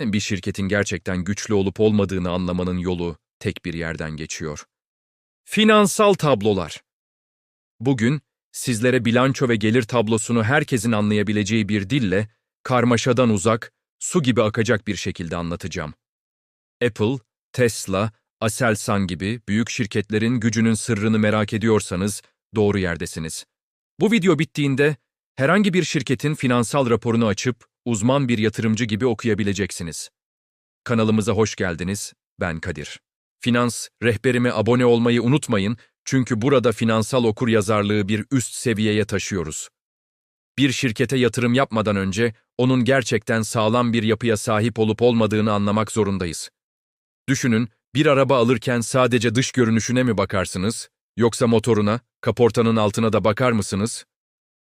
Bir şirketin gerçekten güçlü olup olmadığını anlamanın yolu tek bir yerden geçiyor. Finansal tablolar. Bugün sizlere bilanço ve gelir tablosunu herkesin anlayabileceği bir dille, karmaşadan uzak, su gibi akacak bir şekilde anlatacağım. Apple, Tesla, Aselsan gibi büyük şirketlerin gücünün sırrını merak ediyorsanız doğru yerdesiniz. Bu video bittiğinde herhangi bir şirketin finansal raporunu açıp uzman bir yatırımcı gibi okuyabileceksiniz. Kanalımıza hoş geldiniz. Ben Kadir. Finans rehberime abone olmayı unutmayın çünkü burada finansal okuryazarlığı bir üst seviyeye taşıyoruz. Bir şirkete yatırım yapmadan önce onun gerçekten sağlam bir yapıya sahip olup olmadığını anlamak zorundayız. Düşünün, bir araba alırken sadece dış görünüşüne mi bakarsınız, yoksa motoruna, kaportanın altına da bakar mısınız?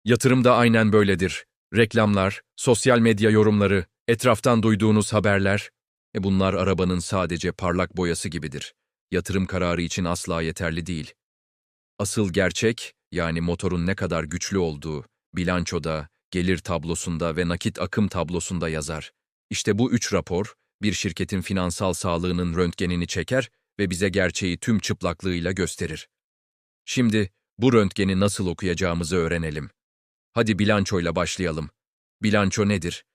Yatırım da aynen böyledir. Reklamlar, sosyal medya yorumları, etraftan duyduğunuz haberler, e bunlar arabanın sadece parlak boyası gibidir. Yatırım kararı için asla yeterli değil. Asıl gerçek, yani motorun ne kadar güçlü olduğu, bilançoda, gelir tablosunda ve nakit akım tablosunda yazar. İşte bu üç rapor, bir şirketin finansal sağlığının röntgenini çeker ve bize gerçeği tüm çıplaklığıyla gösterir. Şimdi bu röntgeni nasıl okuyacağımızı öğrenelim. Hadi bilançoyla başlayalım. Bilanço nedir?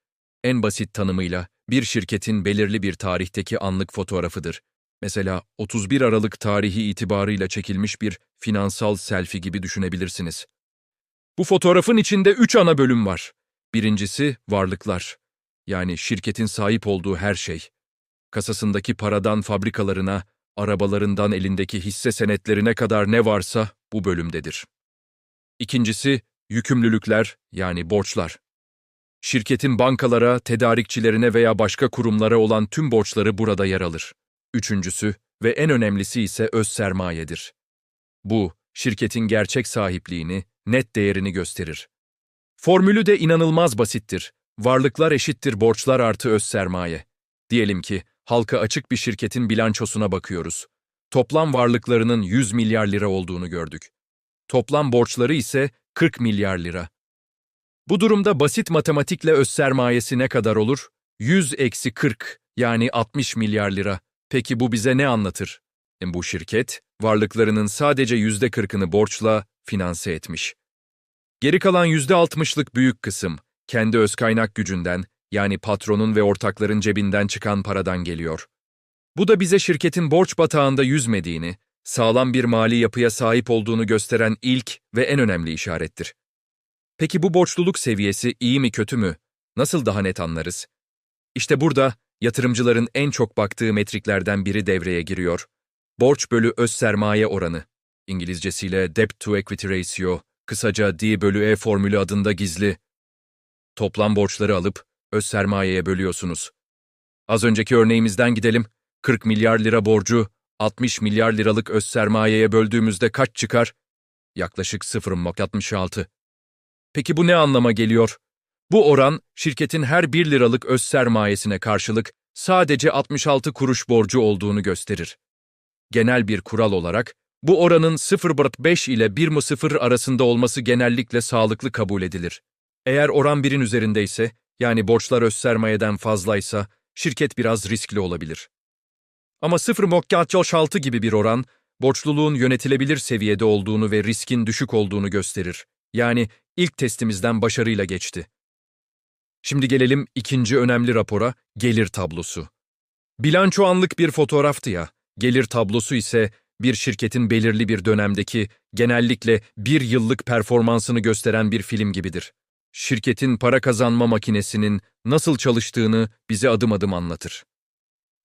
En basit tanımıyla bir şirketin belirli bir tarihteki anlık fotoğrafıdır. Mesela 31 Aralık tarihi itibarıyla çekilmiş bir finansal selfie gibi düşünebilirsiniz. Bu fotoğrafın içinde üç ana bölüm var. Birincisi varlıklar. Yani şirketin sahip olduğu her şey. Kasasındaki paradan fabrikalarına, arabalarından elindeki hisse senetlerine kadar ne varsa bu bölümdedir. İkincisi yükümlülükler yani borçlar. Şirketin bankalara, tedarikçilerine veya başka kurumlara olan tüm borçları burada yer alır. Üçüncüsü ve en önemlisi ise öz sermayedir. Bu, şirketin gerçek sahipliğini, net değerini gösterir. Formülü de inanılmaz basittir. Varlıklar eşittir borçlar artı öz sermaye. Diyelim ki halka açık bir şirketin bilançosuna bakıyoruz. Toplam varlıklarının 100 milyar lira olduğunu gördük. Toplam borçları ise 40 milyar lira. Bu durumda basit matematikle öz sermayesi ne kadar olur? 100 eksi 40 yani 60 milyar lira. Peki bu bize ne anlatır? Bu şirket, varlıklarının sadece yüzde kırkını borçla finanse etmiş. Geri kalan yüzde altmışlık büyük kısım, kendi öz kaynak gücünden, yani patronun ve ortakların cebinden çıkan paradan geliyor. Bu da bize şirketin borç batağında yüzmediğini, sağlam bir mali yapıya sahip olduğunu gösteren ilk ve en önemli işarettir. Peki bu borçluluk seviyesi iyi mi kötü mü? Nasıl daha net anlarız? İşte burada yatırımcıların en çok baktığı metriklerden biri devreye giriyor. Borç bölü öz sermaye oranı. İngilizcesiyle Debt to Equity Ratio, kısaca D bölü E formülü adında gizli. Toplam borçları alıp öz sermayeye bölüyorsunuz. Az önceki örneğimizden gidelim. 40 milyar lira borcu 60 milyar liralık öz sermayeye böldüğümüzde kaç çıkar? Yaklaşık 0.66. Peki bu ne anlama geliyor? Bu oran şirketin her 1 liralık öz sermayesine karşılık sadece 66 kuruş borcu olduğunu gösterir. Genel bir kural olarak bu oranın 0.5 ile 1.0 arasında olması genellikle sağlıklı kabul edilir. Eğer oran 1'in üzerindeyse, yani borçlar öz sermayeden fazlaysa, şirket biraz riskli olabilir. Ama 0.66 gibi bir oran, borçluluğun yönetilebilir seviyede olduğunu ve riskin düşük olduğunu gösterir. Yani ilk testimizden başarıyla geçti. Şimdi gelelim ikinci önemli rapora, gelir tablosu. Bilanço anlık bir fotoğraftı ya, gelir tablosu ise bir şirketin belirli bir dönemdeki, genellikle bir yıllık performansını gösteren bir film gibidir. Şirketin para kazanma makinesinin nasıl çalıştığını bize adım adım anlatır.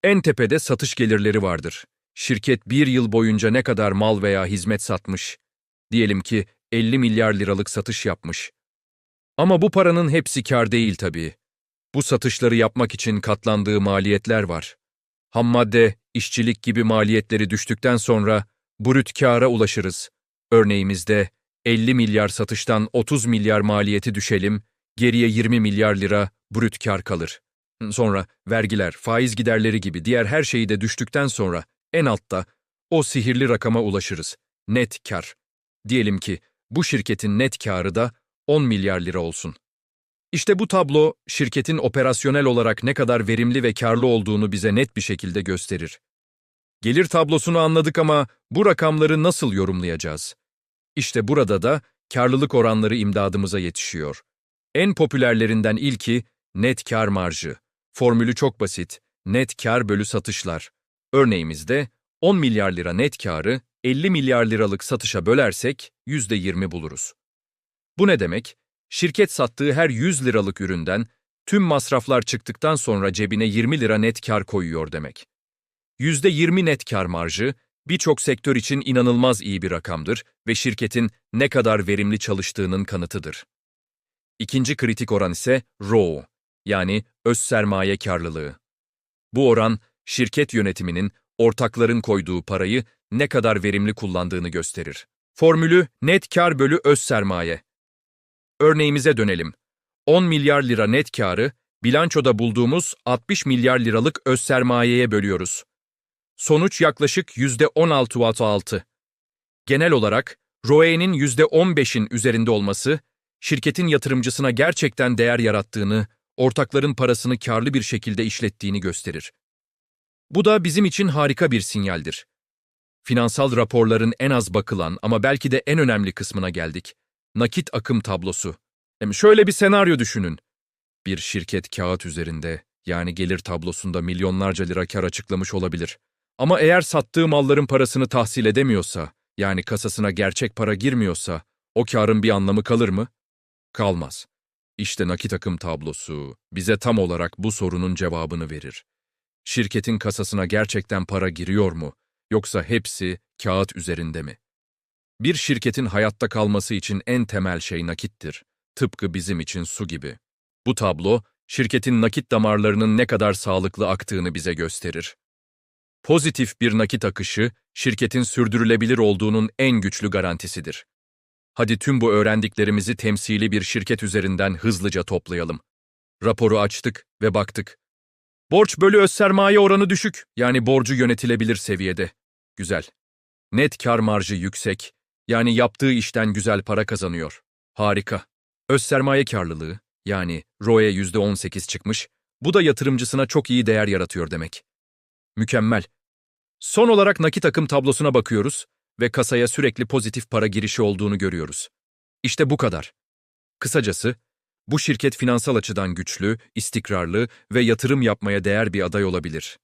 En tepede satış gelirleri vardır. Şirket bir yıl boyunca ne kadar mal veya hizmet satmış? Diyelim ki 50 milyar liralık satış yapmış. Ama bu paranın hepsi kar değil tabii. Bu satışları yapmak için katlandığı maliyetler var. Ham madde, işçilik gibi maliyetleri düştükten sonra brüt kâra ulaşırız. Örneğimizde 50 milyar satıştan 30 milyar maliyeti düşelim, geriye 20 milyar lira brüt kar kalır. Sonra vergiler, faiz giderleri gibi diğer her şeyi de düştükten sonra en altta o sihirli rakama ulaşırız. Net kar. Diyelim ki bu şirketin net karı da 10 milyar lira olsun. İşte bu tablo, şirketin operasyonel olarak ne kadar verimli ve karlı olduğunu bize net bir şekilde gösterir. Gelir tablosunu anladık ama bu rakamları nasıl yorumlayacağız? İşte burada da karlılık oranları imdadımıza yetişiyor. En popülerlerinden ilki net kar marjı. Formülü çok basit. Net kar bölü satışlar. Örneğimizde 10 milyar lira net karı 50 milyar liralık satışa bölersek %20 buluruz. Bu ne demek? Şirket sattığı her 100 liralık üründen tüm masraflar çıktıktan sonra cebine 20 lira net kar koyuyor demek. %20 net kar marjı birçok sektör için inanılmaz iyi bir rakamdır ve şirketin ne kadar verimli çalıştığının kanıtıdır. İkinci kritik oran ise ROE yani öz sermaye karlılığı. Bu oran şirket yönetiminin ortakların koyduğu parayı ne kadar verimli kullandığını gösterir. Formülü net kar bölü öz sermaye. Örneğimize dönelim. 10 milyar lira net karı bilançoda bulduğumuz 60 milyar liralık öz sermayeye bölüyoruz. Sonuç yaklaşık %16,6. Genel olarak ROE'nin %15'in üzerinde olması, şirketin yatırımcısına gerçekten değer yarattığını, ortakların parasını karlı bir şekilde işlettiğini gösterir. Bu da bizim için harika bir sinyaldir. Finansal raporların en az bakılan ama belki de en önemli kısmına geldik. Nakit akım tablosu. Hem şöyle bir senaryo düşünün. Bir şirket kağıt üzerinde, yani gelir tablosunda milyonlarca lira kar açıklamış olabilir. Ama eğer sattığı malların parasını tahsil edemiyorsa, yani kasasına gerçek para girmiyorsa, o karın bir anlamı kalır mı? Kalmaz. İşte nakit akım tablosu bize tam olarak bu sorunun cevabını verir. Şirketin kasasına gerçekten para giriyor mu, yoksa hepsi kağıt üzerinde mi? Bir şirketin hayatta kalması için en temel şey nakittir. Tıpkı bizim için su gibi. Bu tablo, şirketin nakit damarlarının ne kadar sağlıklı aktığını bize gösterir. Pozitif bir nakit akışı, şirketin sürdürülebilir olduğunun en güçlü garantisidir. Hadi tüm bu öğrendiklerimizi temsili bir şirket üzerinden hızlıca toplayalım. Raporu açtık ve baktık. Borç bölü öz sermaye oranı düşük, yani borcu yönetilebilir seviyede. Güzel. Net kar marjı yüksek, yani yaptığı işten güzel para kazanıyor. Harika. Öz sermaye karlılığı, yani ROE %18 çıkmış, bu da yatırımcısına çok iyi değer yaratıyor demek. Mükemmel. Son olarak nakit akım tablosuna bakıyoruz ve kasaya sürekli pozitif para girişi olduğunu görüyoruz. İşte bu kadar. Kısacası, bu şirket finansal açıdan güçlü, istikrarlı ve yatırım yapmaya değer bir aday olabilir.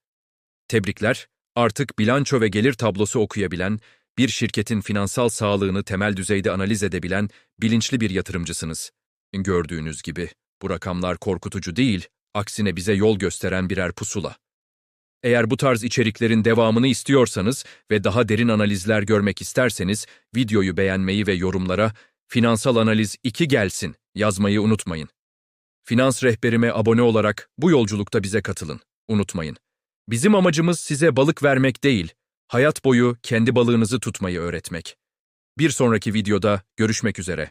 Tebrikler, artık bilanço ve gelir tablosu okuyabilen, bir şirketin finansal sağlığını temel düzeyde analiz edebilen bilinçli bir yatırımcısınız. Gördüğünüz gibi, bu rakamlar korkutucu değil, aksine bize yol gösteren birer pusula. Eğer bu tarz içeriklerin devamını istiyorsanız ve daha derin analizler görmek isterseniz videoyu beğenmeyi ve yorumlara Finansal Analiz 2 gelsin yazmayı unutmayın. Finans rehberime abone olarak bu yolculukta bize katılın. Unutmayın. Bizim amacımız size balık vermek değil, hayat boyu kendi balığınızı tutmayı öğretmek. Bir sonraki videoda görüşmek üzere.